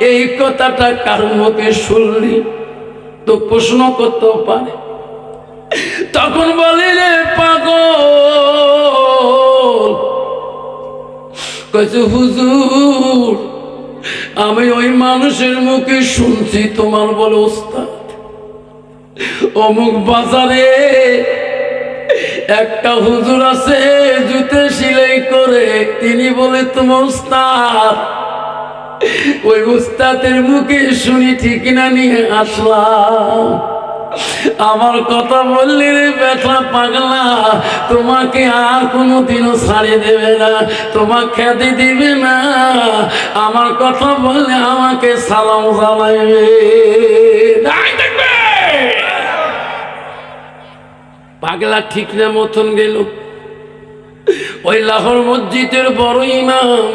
এই কথাটা কার মুখে শুনলি? তো প্রশ্ন করতে পারে। তখন বলি রে পাগল। হুজুর, আমি ওই মানুষের মুখে শুনছি তোমার বলে, ওস্তাদ, অমুক বাজারে একটা হুজুর আছে, জুতে সিলাই করে, তিনি বলে, তোমার উস্তাদ ওই উস্তাদের মুখে শুনি ঠিক না নিয়ে আসলাম আমার কথা বললি রে বেটা পাগলা তোমাকে আর কোনোদিনও ছাড়িয়ে দেবে না তোমাকে খেতে দিবে না। আমার কথা বললে আমাকে সালাম জানাইবে। পাগলা ঠিক না মতন গেল। ওই লাহোর মসজিদের বড় ইমাম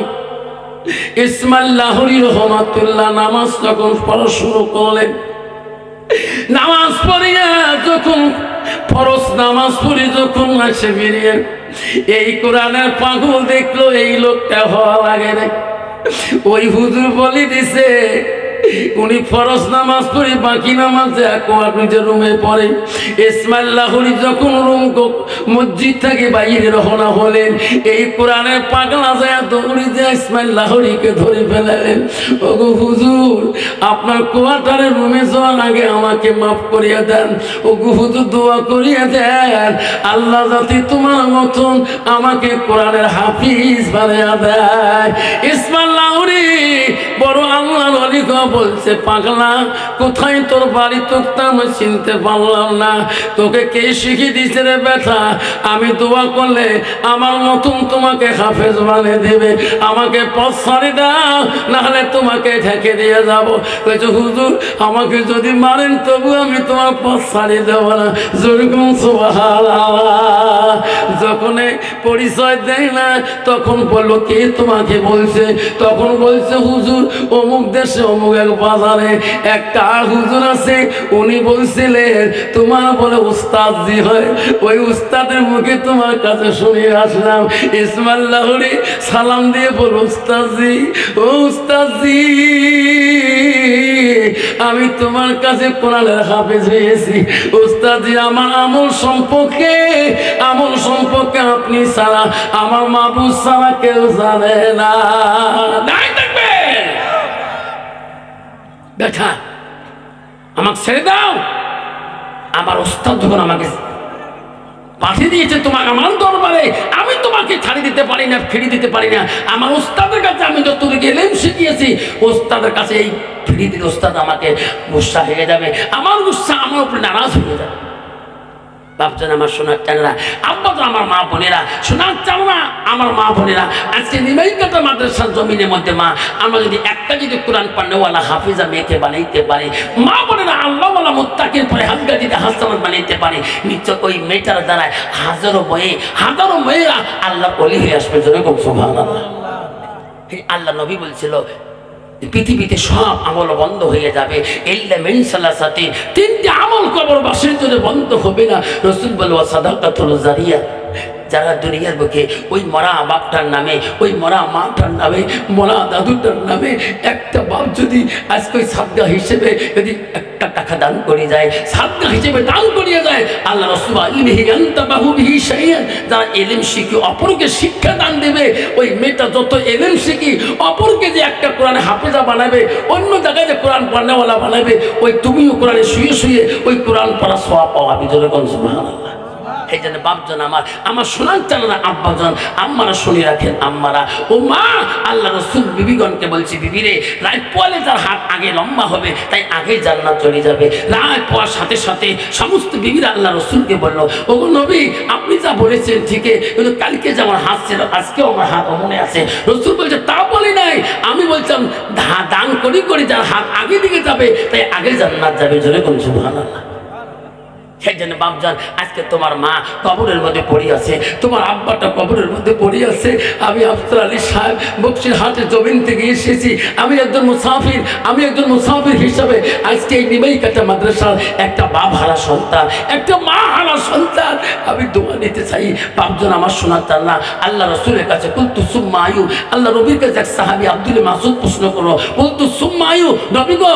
রহমাতুল্লাহ নামাজ যখন পড়া শুরু করলেন, নামাজ পড়িয়া যখন নামাজ পড়ি যখন আসে বেরিয়ে এই কোরআনের পাগল দেখল, এই লোকটা হওয়া লাগে ওই হুজুর বলে দিছে উনি ফরজ নামাজ পড়ে, বাকি নামাজে একবার নিজের রুমে পড়ে। ইসমাইল লাহুরি যখন রুম মসজিদ থেকে বাইরে রওনা হলেন, এই কোরআনের পাগলা যায় দৌড়ি যে ইসমাইল লাহুরিকে ধরে ফেলালেন। ওগো হুজুর, আপনার কোয়ার্টারের রুমে যাওয়ার আগে আমাকে মাফ করিয়া দেন। ওগো হুজুর, দোয়া করিয়া দেন। আল্লাহ জাতি তোমার মতন আমাকে কোরআনের হাফিজ বানিয়ে দেয়। ইসমাইল লাহুরি বড় আল্লাহ অলিক বলছে, পাগলা, কোথায় তোর বাড়ি? আমি চিনতে পারলাম না। তোকে কে শিখিয়ে দিছে রে ব্যথা আমি দোয়া করলে আমার মতন তোমাকে হাফেজ বানিয়ে দেবে। আমাকে পথ সারি দাও, নাহলে তোমাকে ঢেকে দিয়ে যাব। বলছে হুজুর, আমাকে যদি মারেন তবু আমি তোমার পথ সারি দেব না। যেরকম যখন পরিচয় দেয় না, তখন বলল, কে তোমাকে বলছে? তখন বলছে, হুজুর, অমুক দেশে অমুক এক বাজারে হুজুর আছে, উনি বলছিলেন, তোমার বলে উস্তাদ জি হয়। ওই উস্তাদের মুখে তোমার কাছে শুনে আসলাম। ইসমাইল লাহরি সালাম দিয়ে বল উস্তাদ জি ও উস্তাদ জি আমি তোমার কাছে কোরআনের হাফেজ হয়েছি। উস্তাদ আমার আমল সম্পর্কে আমল সম্পর্কে আপনি ছাড়া আমার মাবুদ ছাড়া কেউ জানে না। বেটা, আমাকে ছেড়ে দাও। আমার ওস্তাদ যখন আমাকে পাঠিয়ে দিয়েছে তোমাকে আমার দরবারে, আমি তোমাকে ছাড়ি দিতে পারি না, ফিরে দিতে পারি না। আমার ওস্তাদের কাছে আমি যত গেলেম শিখিয়েছি। ওস্তাদের কাছে এই ফিরে দিলে ওস্তাদ আমাকে গুসা হয়ে যাবে। আমার গুসা আমার উপরে নারাজ হয়ে যাবে। ভাবছেন আমার সোনার চানেরা আব্বা তো আমার মা বোনেরা, সোনার চানরা আমার মা বোনেরা। আজকে নিমাইকাটা মাদ্রাসার জমিনের মধ্যে মা, আমরা যদি একটা যদি কোরআন পান্ডেওয়ালা হাফিজা মেয়েকে বানাইতে পারে, মা বোনেরা আল্লাহওয়ালা মুত্তাকের পরে হালকা যদি হাসানাত বানাইতে পারে। নিশ্চয় ওই মেয়েটার দ্বারায় হাজারো মেয়ে হাজারো মেয়েরা আল্লাহ অলি হয়ে আসবে জন্য যেরকম সোভান আল্লাহ নবী বলছিল পৃথিবীতে সব আমল বন্ধ হয়ে যাবে। মেনসাল্লা সাথে তিনটি আমল কবরবাসীর জন্য বন্ধ হবে না। রসুল বলবা সাদাকাতুল জারিয়া। যারা দুনিয়ার বুকে, ওই মরা বাপটার নামে, ওই মরা মাটার নামে, মরা দাদুটার নামে, একটা বাপ যদি আজকে ওই সাদগা হিসেবে যদি একটা টাকা দান করে যায় সাদগা হিসেবে দান করিয়ে যায়, আল্লাহ রসুবা ইলহি আন্তাবাহু যারা এলেম শিখি অপরকে শিক্ষা দান দেবে, ওই মেয়েটা যত এলেম শিখি, অপরকে যে একটা কোরআনে হাফেজা বানাবে, অন্য জায়গায় যে কোরআন পড়ানেওয়ালা বানাবে, ওই তুমিও কোরআনে শুয়ে শুয়ে ওই কোরআন পড়া সোয়া পাওয়া বিজয় কোন সুবহানাল্লাহ। এই বাপজন আমার আমার চান না আব্বাজন? আম্মারা শুনে রাখেন, আম্মারা ও মা আল্লাহ রসুল বিবিগণকে বলছি বিবি রে রায় পোয়ালে হাত আগে লম্বা হবে, তাই আগে জান্নাত চলে যাবে। রায় পোয়ার সাথে সাথে সমস্ত বিবিরা আল্লাহ রসুলকে বলল ও নবী, আপনি যা বলেছেন ঠিকই, কিন্তু কালকে যে আমার আজকেও আমার হাত মনে আছে। রসুল বলছে, তা বলি নাই। আমি বলছিলাম দান করি করি যার হাত আগে দিকে যাবে, তাই আগে জান্নাত যাবে। জোরে কোন সুবহানাল্লাহ। সেই জন্য বাপজান, আজকে তোমার মা কবরের মধ্যে পড়ে আছে, তোমার আব্বাটা কবরের মধ্যে পড়ে আছে। আমি আফতার আলী সাহেব বক্সির হাটের জমিন থেকে এসেছি। আমি একজন মুসাফির, আমি একজন মুসাফির হিসাবে আজকে এই নিমাই কাটা মাদ্রাসার একটা বাপ হারা সন্তান, একটা মা হারা সন্তান। আমি দোয়া নিতে চাই, বাপজন আমার শোনার চান না। আল্লাহ রসুলের কাছে, কুলতু সুম্মা আয়ু আল্লাহ রবির কাছে এক সাহাবি আব্দুল মাসুদ প্রশ্ন করো বলতু সুম্মা আয়ু নবী গো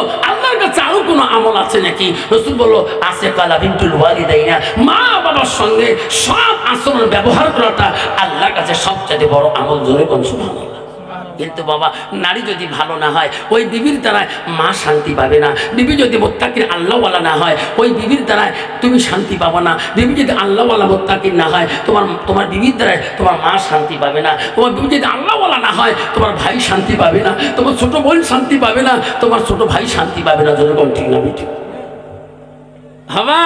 আল্লাহর কাছে কোনো আমল আছে নাকি? রসুল বলল, আছে কালা দেয় না মা বাবার সঙ্গে সব আচরণ, ব্যবহার করাটা আল্লাহর কাছে সবচেয়ে বড় আমল জোরে কোন সুবহানাল্লাহ। কিন্তু বাবা, নারী যদি ভালো না হয়, ওই বিবির দ্বারায় মা শান্তি পাবে না। বিবি যদি মোত্তাকির আল্লাহওয়ালা না হয়, ওই বিবির দ্বারায় তুমি শান্তি পাবে না। বিবি যদি আল্লাহওয়ালা মোত্তাকির না হয়, তোমার তোমার বিবির দ্বারায় তোমার মা শান্তি পাবে না। তোমার বিবি যদি আল্লাহওয়ালা না হয়, তোমার ভাই শান্তি পাবে না। তোমার ছোট বোন শান্তি পাবে না। তোমার ছোট ভাই শান্তি পাবে না। যেরকম ঠিক না ঠিক হবা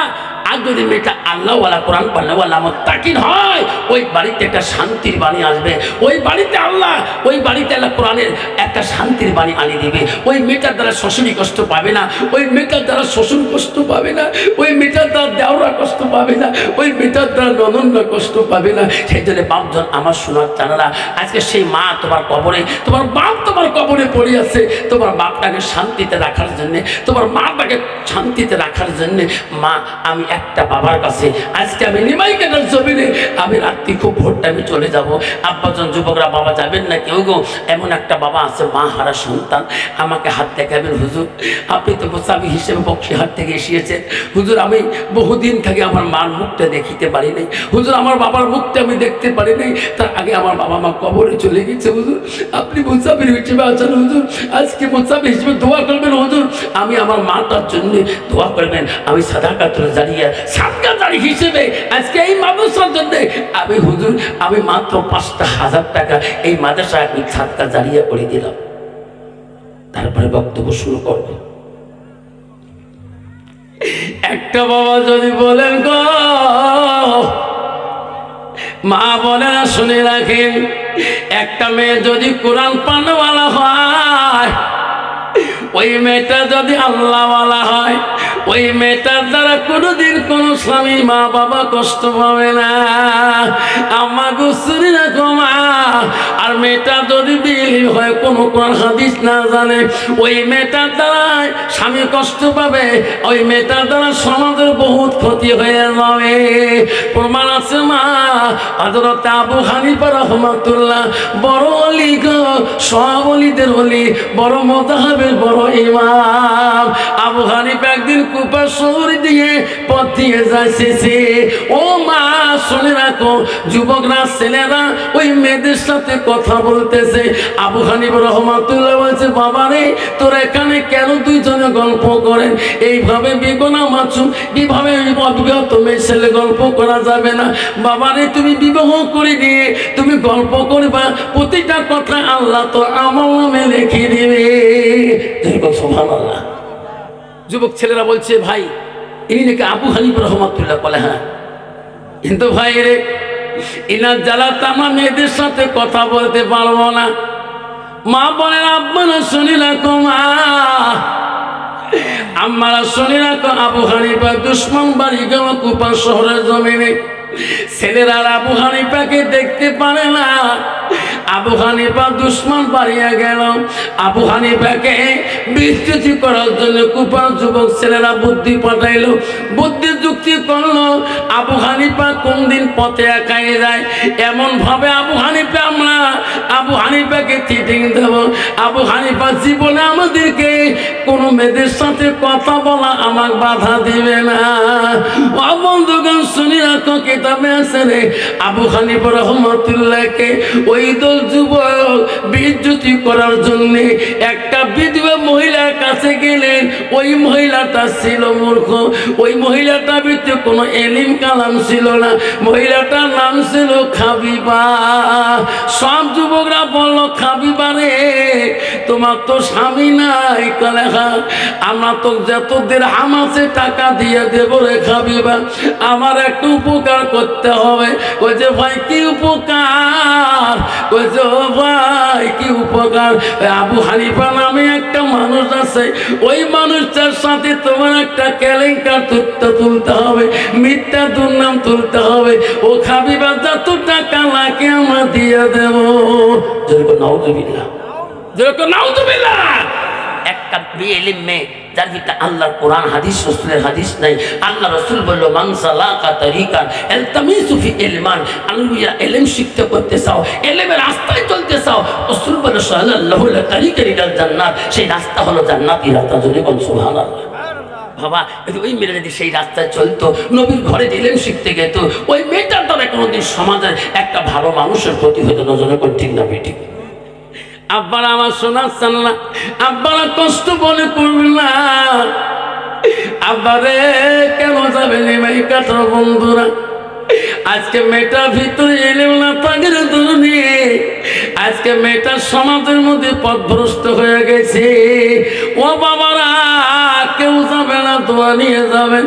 আর যদি মেয়েটা আল্লাহওয়ালা কোরআন পাল্লাওয়ালা তাকির হয়, ওই বাড়িতে একটা শান্তির বাণী আসবে। ওই বাড়িতে আল্লাহ, ওই বাড়িতে আল্লাহ কোরআনের একটা শান্তির বাণী আনিয়ে দিবে। ওই মেয়েটার দ্বারা শ্বশুরই কষ্ট পাবে না, ওই মেয়েটার দ্বারা শ্বশুর কষ্ট পাবে না, ওই মেয়েটার দ্বারা দেওরা কষ্ট পাবে না, ওই মেয়েটার দ্বারা ননন্দরা কষ্ট পাবে না। সেই জন্য বাপজন আমার শোনার জানালা আজকে সেই মা তোমার কবরে, তোমার বাপ তোমার কবরে পড়ে আছে। তোমার বাপটাকে শান্তিতে রাখার জন্যে, তোমার মাটাকে শান্তিতে রাখার জন্যে, মা, আমি একটা বাবার কাছে, আজকে আমি নিমাই কেনার জমিনে, আমি রাত্রি খুব ভোর টাইমে চলে যাব। আব্বাজন যুবকরা, বাবা যাবেন না কেউ গো এমন একটা বাবা আছে, মা হারা সন্তান। আমাকে হাত দেখাবেন, হুজুর? আপনি তো মোসাবি হিসেবে বক্সিহাট থেকে এসিয়েছেন। হুজুর, আমি বহুদিন থেকে আমার মার মুখটা দেখিতে পারি নাই। হুজুর, আমার বাবার মুখটা আমি দেখতে পারি নাই। তার আগে আমার বাবা মা কবরে চলে গেছে, হুজুর। আপনি মুসাফির হিসেবে আছেন, হুজুর? আজকে মুসাফির হিসেবে দোয়া করবেন, হুজুর? আমি আমার মাটার জন্য দোয়া করবেন। আমি সাদা কাতরে জারিয়া হিসেবে আজকে এই মাদ্রাসার জন্য আমি হুজুর, আমি মাত্র পাঁচটা হাজার টাকা এই আমি সাদকা জারিয়া করে দিলাম। তারপরে বক্তব্য শুরু করব। একটা বাবা যদি বলেন, গো, মা বলে না শুনে রাখেন, একটা মেয়ে যদি কোরআন পানওয়ালা হয়, ওই মেয়েটা যদি আল্লাহওয়ালা হয় ওই মেয়েটার দ্বারা কোনোদিন কোনো স্বামী মা বাবা কষ্ট পাবে না। আমার গুসুরি রাখো মা। আর মেয়েটা যদি বিলি হয়, কোনো কোন হাদিস না জানে। ওই মেয়েটার দ্বারাই স্বামী কষ্ট পাবে, ওই মেয়েটার দ্বারা সমাজের বহুত ক্ষতি হয়ে যাবে। প্রমাণ আছে মা হজরত আবু হানিফা রহমতুল্লাহ, বড় অলি গো, সব অলিদের অলি, বড় মতাহাবের বড় ইমাম। আবু হানিফ একদিন কুপা দিয়ে পথ দিয়ে যাইছে ও মা, শুনে রাখো, যুবকরা, ছেলেরা ওই মেয়েদের সাথে কথা বলতেছে। আবু হানিফ রহমাতুল্লাহ বলছে, বাবা রে, তোর এখানে কেন দুইজনে গল্প করেন? এইভাবে বেগনা মাছু কীভাবে অবিগত মেয়ে ছেলে গল্প করা যাবে না? বাবা রে, তুমি বিবাহ করে দিয়ে তুমি গল্প করবা, প্রতিটা কথা আল্লাহ তো আমার নামে লিখে দিবে। সোহান আল্লাহ যুবক ছেলেরা বলছে, ভাই, ইনি নাকি আবু হানিফ রহমতুল্লাহ বলে হ্যাঁ? কিন্তু ভাই রে ইনার জ্বালাতে আমার মেয়েদের সাথে কথা বলতে পারব না। মা বলেন আব্বারা শুনি রাখো, মা। আমারা শুনি রাখো, আবু হানিফা দুশ্মন বাড়ি গেল কুপা শহরের জমিনে। ছেলেরা আর আবু হানিফাকে দেখতে পারে না। আবু হানিফা দুশ্মন পারিয়া গেল। আবু হানিফাকে বিস্তৃতি করার জন্য কুপার যুবক ছেলেরা বুদ্ধি পাঠাইলো। বুদ্ধি যুক্তি করল, আবু হানিফা কোন দিন পথে একাই যায়? এমন ভাবে আবু হানিফা আমরা, আবু হানিফাকে চিটিং দেব। আবু হানিফা জীবনে আমাদেরকে কোনো মেয়েদের সাথে কথা বলা আমার বাধা দিবে না। বন্ধুগণ, শুনি রাখো, কিতাবে আছে রে। আবু হানিফ রহমতুল্লাহকে ওই দল যুবক বিদ্যুতি করার জন্য একটা বিধবা মহিলার কাছে গেলেন ওই মহিলাটা ছিল মূর্খ। ওই মহিলাটা ভিতরে কোনো এলিম কালাম ছিল না। মহিলাটার নাম ছিল খাবিবা। সব যুবকরা বলল, খাবিবা তোমার তো স্বামী নাই কলে আমরা তো যত দের আছে টাকা দিয়ে দেব রে খাবিবা। আমার একটু উপকার করতে হবে। ওই যে ভাই, কি উপকার? ওই ভাই কি উপকার? আবু হানিফা নামে একটা মানুষ আছে। ওই মানুষটার সাথে তোমার একটা কেলেঙ্কার তথ্য তুলতে হবে, মিথ্যা দুর্নাম তুলতে হবে। ও খাবি বা যত টাকা লাগে আমরা দিয়ে দেব। যেরকম নাউজুবিল্লাহ। যেরকম নাউজুবিল্লাহ। একটা বিএলিম মেয়ে। যার আল্লাহর কোরআন হাদিস, রসুলের হাদিস নাই। আল্লাহ রসুল বলল মাংসালাকা তরিকান এলতামিসু ফি ইলমান। আল্লাহ এলেম শিখতে করতে চাও, এলেমের রাস্তায় চলতে চাও। রসুল বলল আলাইহি তরিকার জান্নাত। সেই রাস্তা হলো জান্নাতি রাস্তা সুবহানাল্লাহ। বাবা ওই মেয়েটা যদি সেই রাস্তায় চলতো, নবীর ঘরে দিলেন শিখতে যেত ওই মেয়েটার দ্বারা কোনোদিন সমাজের একটা ভালো মানুষের প্রতি হয়তো নজরে ঠিক না, বেঠিক। আব্বারা আমার শোনাচ্ছেন না আব্বারা কষ্ট বলে করবেন না। আব্বারে কেন যাবে ভাই কাটার বন্ধুরা? আজকে মেয়েটার ভিতরে এলেও না তাদের দুর্নি আজকে মেয়েটার সমাজের মধ্যে পথভ্রষ্ট হয়ে গেছে। ও বাবারা, কেউ যাবে না, দোয়া নিয়ে যাবেন।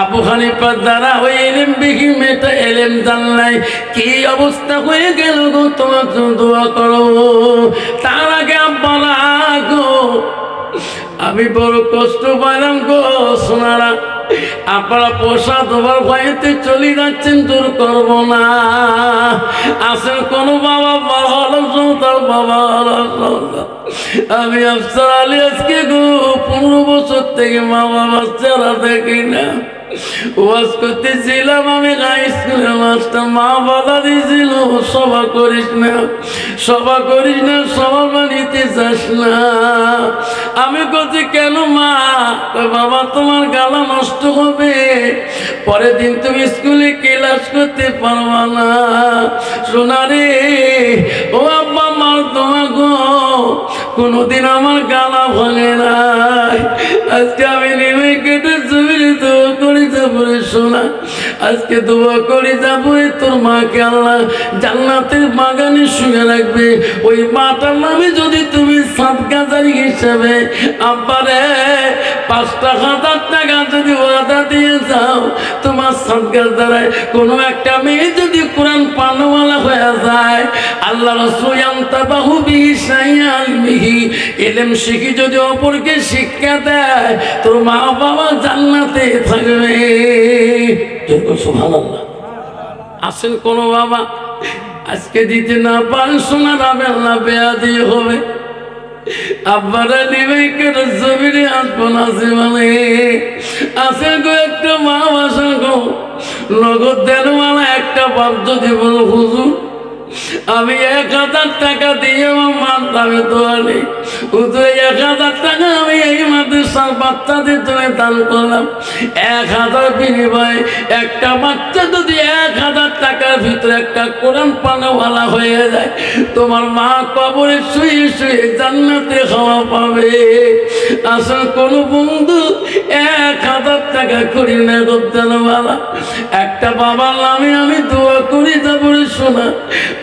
আবু হানিফার দ্বারা ওই এলেম বিহীন মেয়েটা এলেম জানলাই। কি অবস্থা হয়ে গেল গো, তোমার দোয়া করো। তার আগে আব্বারা গো। আমি বড় কষ্ট পাইলাম গো, সোনারা। আপনারা পোষা তোমার ভয়েতে চলে যাচ্ছেন, দূর করব না। আসেন কোন বাবা সন্তান বাবা আমি আফসার আলী আজকে গো, পনেরো বছর থেকে মা বাবা চেহারা দেখি না। ওয়াজ করতেছিলাম আমি স্কুলের মাস্টার মা বাধা দিয়েছিল, সভা করিস না, সভা করিস না, সভা বানিতে চাস না। আমি বলছি, কেন মা? বাবা তোমার গালা নষ্ট হবে। পরের দিন তুমি স্কুলে ক্লাস করতে পারবা না। সোনারে ও আব্বা, মার তোমার গো। কোনোদিন আমার গালা ভাঙে নাই। আজকে আমি নেমে কেটে তো করে যাব শোনা। আজকে দোয়া করে যাব তোর মাকে আল্লাহ। জান্নাতের বাগানে শুয়ে রাখবে। ওই মাটার নামে যদি তুমি সাত গাজারি হিসাবে, আব্বারে, পাঁচটা হাজার টাকা যদি ওয়াদা দিয়ে যাও, তোমার সদকার দ্বারায় কোনো একটা মেয়ে যদি কোরআন পানওয়ালা হয়ে যায়, আল্লাহ রসুয়ান্তা বাহু বিহি এলেম শিখি যদি অপরকে শিক্ষা দেয়, তোর মা বাবা জান্নাতে থাকবে। আসেন কোন বাবা, আজকে দিতে না পারেন সোনার আবেল্লা বেয়া দিয়ে হবে। আব্বারা আছে মানে একটা মা একটা বাপ যদি বল, হুজুর আমি এক হাজার টাকা দিয়ে আমার দোয়া নেই। হুজুর এক হাজার টাকা আমি এই মাদ্রাসার বাচ্চাদের জন্য দান করলাম। এক হাজার বিনিময়ে একটা বাচ্চা যদি এক হাজার টাকার ভিতরে একটা কোরআন পানাওয়ালা হয়ে যায়, তোমার মা কবরে শুয়ে শুয়ে জান্নাতে খাওয়া পাবে। আসল কোন বন্ধু এক হাজার টাকা করি না গোদ্দানওয়ালা একটা বাবার নামে আমি দোয়া করি, তারপরে শোনা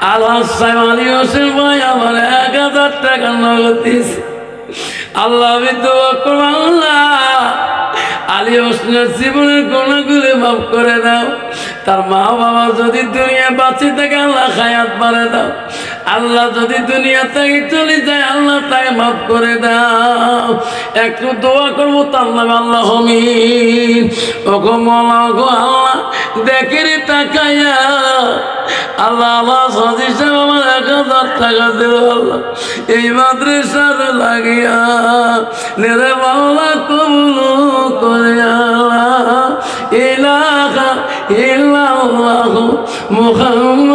আল্লাহ আলী হোসেন ভাই, আমার এক হাজার টাকা নগদ দিয়েছে। আল্লাহ, আমি আল্লাহ। আলী হোসেনের করে দাও। তার মা বাবা যদি দুনিয়া বাঁচি থাকে আল্লাহ খায়াত পারে দাও। আল্লাহ যদি দুনিয়া থেকে চলে যায়, আল্লাহ তাকে মাফ করে দাও। একটু দোয়া করব তার নামে আল্লাহ আল্লাহ দেখে রে তাকাইয়া আল্লাহ আল্লাহ সাজি সাহেব আমার এক হাজার টাকা দিল, আল্লাহ এই মাদ্রাসার লাগিয়া নেরে বাংলা কবুল করে, আল্লাহ। ইলাহা মুহাম্মদ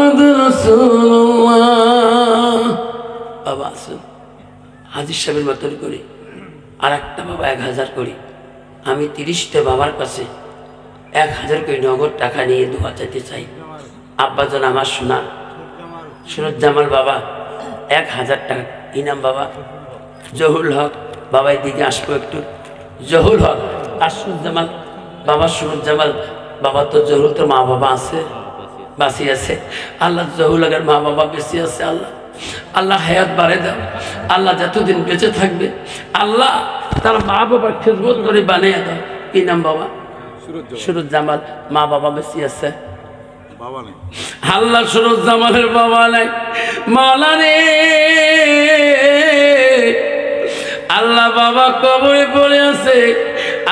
বাবা আসুন হাজির সাহেবের মতন করি। আর একটা বাবা এক হাজার করি। আমি তিরিশটা বাবার কাছে এক হাজার করে নগদ টাকা নিয়ে দোয়া চাইতে চাই। আব্বাজন, আমার শোনা সুরজ জামাল বাবা, এক হাজার টাকা। ইনাম বাবা, জহুল হক বাবা এদিকে আসব একটু। জহুল হক, আশুজ্জামাল বাবা, সুরুজ্জামাল বাবা তো জহুল, তোর মা বাবা আছে, বাসি আছে। আল্লাহ জহুল হকের মা বাবা বেশি আছে, আল্লাহ। আল্লাহ হায়াত বাড়ে দাও। আল্লাহ যতদিন বেঁচে থাকবে আল্লাহ তার মা বাবার খেজমত করে বানিয়ে দাও। কি নাম বাবা? সুরুজ্জামাল। মা বাবা বেশি আছে? আল্লাহ সুরুজ্জামানের বাবা নাই। মাওলা রে। আল্লাহ বাবা কবরে পড়ে আছে।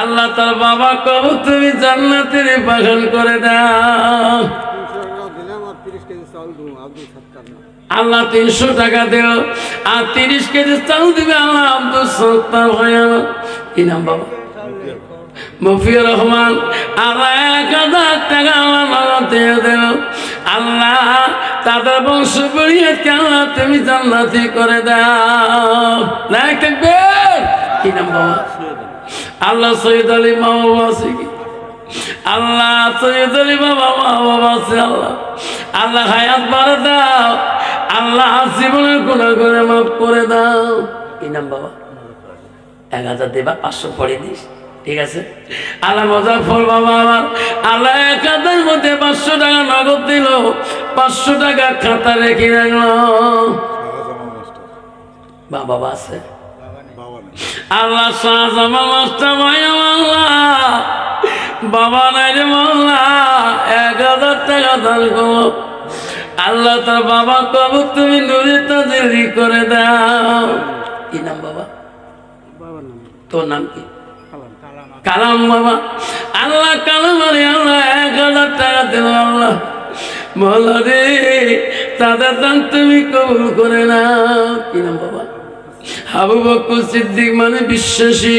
আল্লাহ তার বাবা কবর তুমি জান্নাতের বাগান করে দাও। আল্লাহ তিনশো টাকা দেও, আর তিরিশ কেজি চাল দিবে আল্লাহ আব্দুল সত্তার হয়ে কি নাম বাবা? মফিউর রহমান। আল্লাহ এক হাজার টাকা আল্লাহ নগদে দেও। আল্লাহ তাদের বংশ পরিয়াকে আল্লাহ তুমি জান্নাতি করে দাও। না থাকবে কি নাম বাবা? আল্লাহ সৈয়দ আলী মা বাবা আছে কি? আল্লাহ সৈয়দ আলী বাবা মা বাবা আছে আল্লাহ। আল্লাহ হায়াত বাড়ে দাও। আল্লাহ জীবনের গুণা করে মাফ করে দাও। কি নাম বাবা? এক হাজার দেবা, পাঁচশো পড়ে দিস। ঠিক আছে? আল্লাহ মজাফর বাবা আমার। আল্লাহ এক হাজার মধ্যে পাঁচশো টাকা নগদ দিল। পাঁচশো টাকা খাতা রেখে রাখল। বা বাবা আছে? আল্লাহ শাহজামাল মাস্টার ভাই আল্লাহ বাবা নাই রে মাল্লা এক হাজার টাকা দান করো আল্লাহ তার বাবা কবে তুমি নুরি তাজেরি করে দাও। কি নাম বাবা? তোর নাম কি? কালাম বাবা। আল্লাহ কালাম আরে আল্লাহ এক হাজার টাকা দিল আল্লাহ। বলো রে, তাদের দান তুমি কবুল করে না কি নাম বাবা? আবু বকর সিদ্দিক মানে বিশ্বাসী।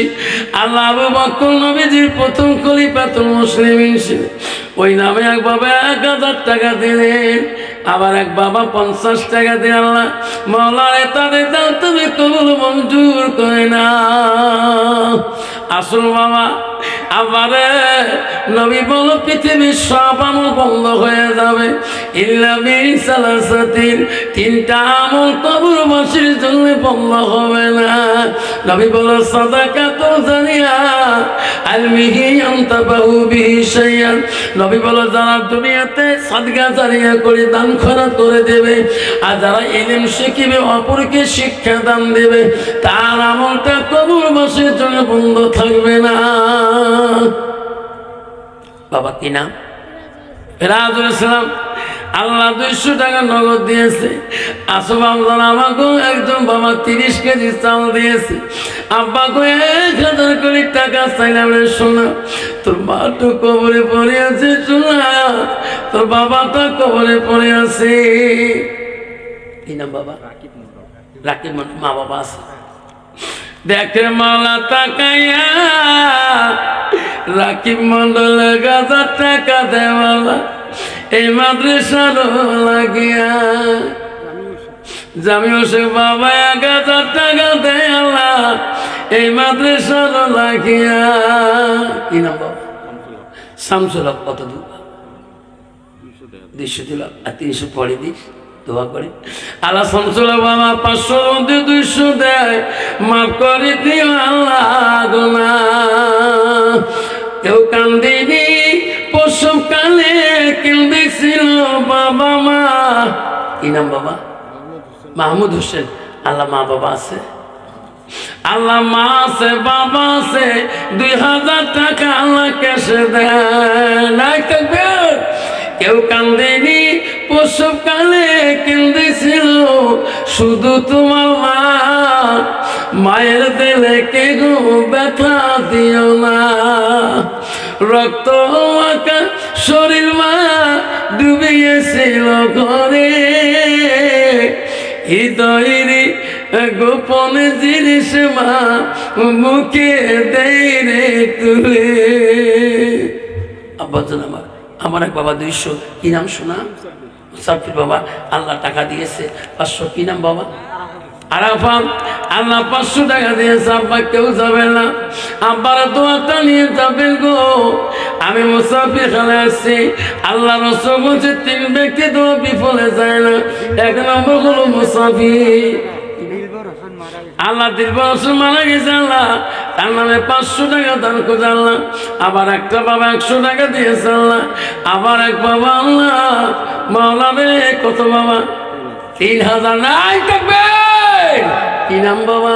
আল্লাহ আবু বকর নবীজির প্রথম খলিফাতুল মুসলিম ওই নামে এক বাবা এক হাজার টাকা দিলেন। আবার এক বাবা পঞ্চাশ টাকা দিয়ে আল্লাহ মলারে তাদের দাম তুমি কবুল মঞ্জুর করে না আসল বাবা আবারে নবী বল, পৃথিবীর সব আমল বন্ধ হয়ে যাবে। ইল্লামি সালাসাতিন, তিনটা আমল কবর বাসীর জন্য বন্ধ হবে না। নবী বল সাদাকা তো জানিয়া আলমিহি আনতাবাহু বিহি শাইয়ান নবী বল, যারা দুনিয়াতে সাদগা জারিয়া করে দান খরচ করে দেবে, আর যারা ইলিম শিখিবে, অপরকে শিক্ষা দান দেবে, তার আমলটা কবর বাসীর জন্য বন্ধ থাকবে না। বাবা কি নাম? রাজুল ইসলাম। আল্লাহ দুইশো টাকা নগদ দিয়েছে। আসব আমদান আমাকেও একজন বাবা তিরিশ কেজি চাল দিয়েছে। আব্বাকে এক হাজার কোটি টাকা চাইলাম রে শোনা তোর মা তো কবরে পড়ে আছে শোনা তোর বাবা তো কবরে পড়ে আছে। কি নাম বাবা? রাকিব মন্ডল মা বাবা আছে। দেখে মালা তাকাইয়া রাকিব মন্ডল গাজার টাকা দেওয়ালা এই মাদ্রাসার লাগিয়া। জামি শেখ বাবা হাজার টাকা দেওয়ালা এই মাদ্রাসার লাগিয়া। কি নাম বাবা? শামসুল হক কত দূর দুইশো দিল আর তিনশো পরে দিস। দোয়া করে। আল্লাহ শামসুল বাবা পাঁচশো মধ্যে দুইশো দেয়, মাফ করে দিও আল্লাহ কেউ কান্দিনি, প্রসব কালে কেউ দেখছিল বাবা মা। কি নাম বাবা? মাহমুদ হোসেন। আল্লাহ মা বাবা আছে? আল্লাহ মা আছে, বাবা আছে। দুই হাজার টাকা আল্লাহ ক্যাশে দেয়। কেউ কান্দেনি প্রসব কালে শুধু তোমার মা। মায়ের দিলে কে গো ব্যথা দিও না। রক্ত মাখা শরীর মা ডুবিয়েছিল ঘরে। হৃদয়েরই গোপন জিনিস মা মুখে দেয় রে তুলে। আব্বাজন আমার আমার এক বাবা দুইশো। কি নাম শোনা? মুসাফির বাবা আল্লাহ টাকা দিয়েছে, পাঁচশো কি নাম বাবা? আরাফান আল্লাহ পাঁচশো টাকা দিয়েছে, আব্বা কেউ যাবে না। আব্বার দোয়াটা নিয়ে যাবেন গো। আমি মুসাফির খানে আসছি, আল্লাহ রসুল বলছে, তিন ব্যক্তি দোয়া বিফলে যায় না। এক নম্বর হলো মুসাফির। আল্লাহ তিন বছর মারা গেছে, আল্লাহ। তার নামে পাঁচশো টাকা দান করে আল্লাহ। আবার একটা বাবা একশো টাকা দিয়েছে, আল্লাহ। আবার এক বাবা, আল্লাহ। মাওলা রে কত বাবা তিন হাজার নাই থাকবে কি নাম বাবা?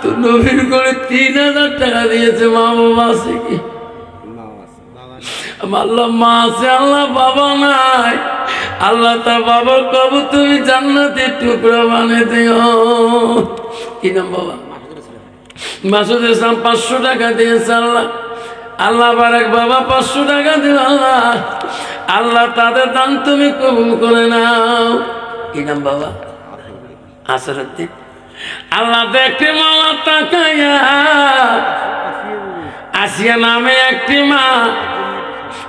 তো করে তিন হাজার টাকা দিয়েছে মা বাবা আল্লাহ বাবা নাই। আল্লাহ বাবার তুমি জান্নাতে টুকরা বানিয়ে দিও। কি নাম বাবা? মাসুদ পাঁচশো টাকা দিয়েছে আল্লাহ। আল্লাহ বারেক বাবা পাঁচশো টাকা দিল আল্লাহ আল্লাহ তাদের দান তুমি কবুল করে নাও। কি নাম বাবা? আসরুদ্দিন আল্লাহ দেখে মালা তাকাইয়া আসিয়া নামে একটি মা।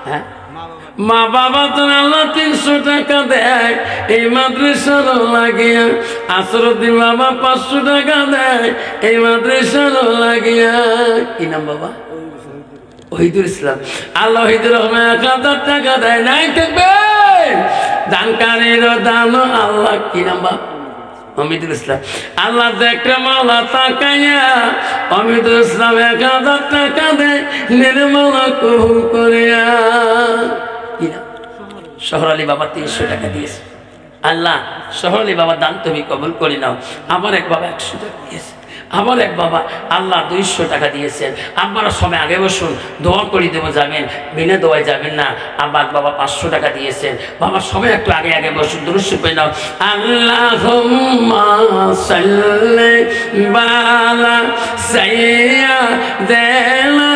হ্যাঁ? মা বাবা তো আল্লাহ তিনশো টাকা দেয়। এই মাদ্রাসার লাগিয়া। আসরুদ্দিন বাবা পাঁচশো টাকা দেয়। এই মাদ্রাসার লাগিয়া। কি নাম বাবা? ওহিদুল ইসলাম। আল্লাহ ওহিদুর রহমান টাকা দেয় নাই থাকবে দানকারীর দান আল্লাহ কি নাম বাবা অমিদুল ইসলাম। আল্লাহ দেখে মালা তাকাইয়া অমিদুল ইসলাম এক হাজার টাকা দেয়, নির্মলা কবুল করিয়া। শহর আলী বাবা তিনশো টাকা দিয়েছে। আল্লাহ, শহর আলী বাবা দান তুমি কবুল করে নাও। আমার এক বাবা একশো টাকা দিয়েছে। আমার এক বাবা, আল্লাহ দুইশো টাকা দিয়েছেন। আপনারা সময় আগে বসুন, দোয়া করে দেবো যাবেন বিনা দোয়ায় যাবেন না আমার বাবা পাঁচশো টাকা দিয়েছেন। বাবা সবাই একটু আগে আগে বসুন দুরুস্য পেয়ে নাও। আল্লাহ দেলা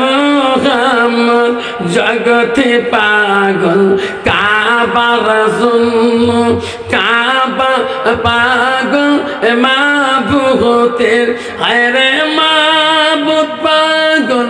মোহাম্মদ জগতে পাগল কাবার শূন্য কাবা পাগল মা ভূতের আরে মা পাগল।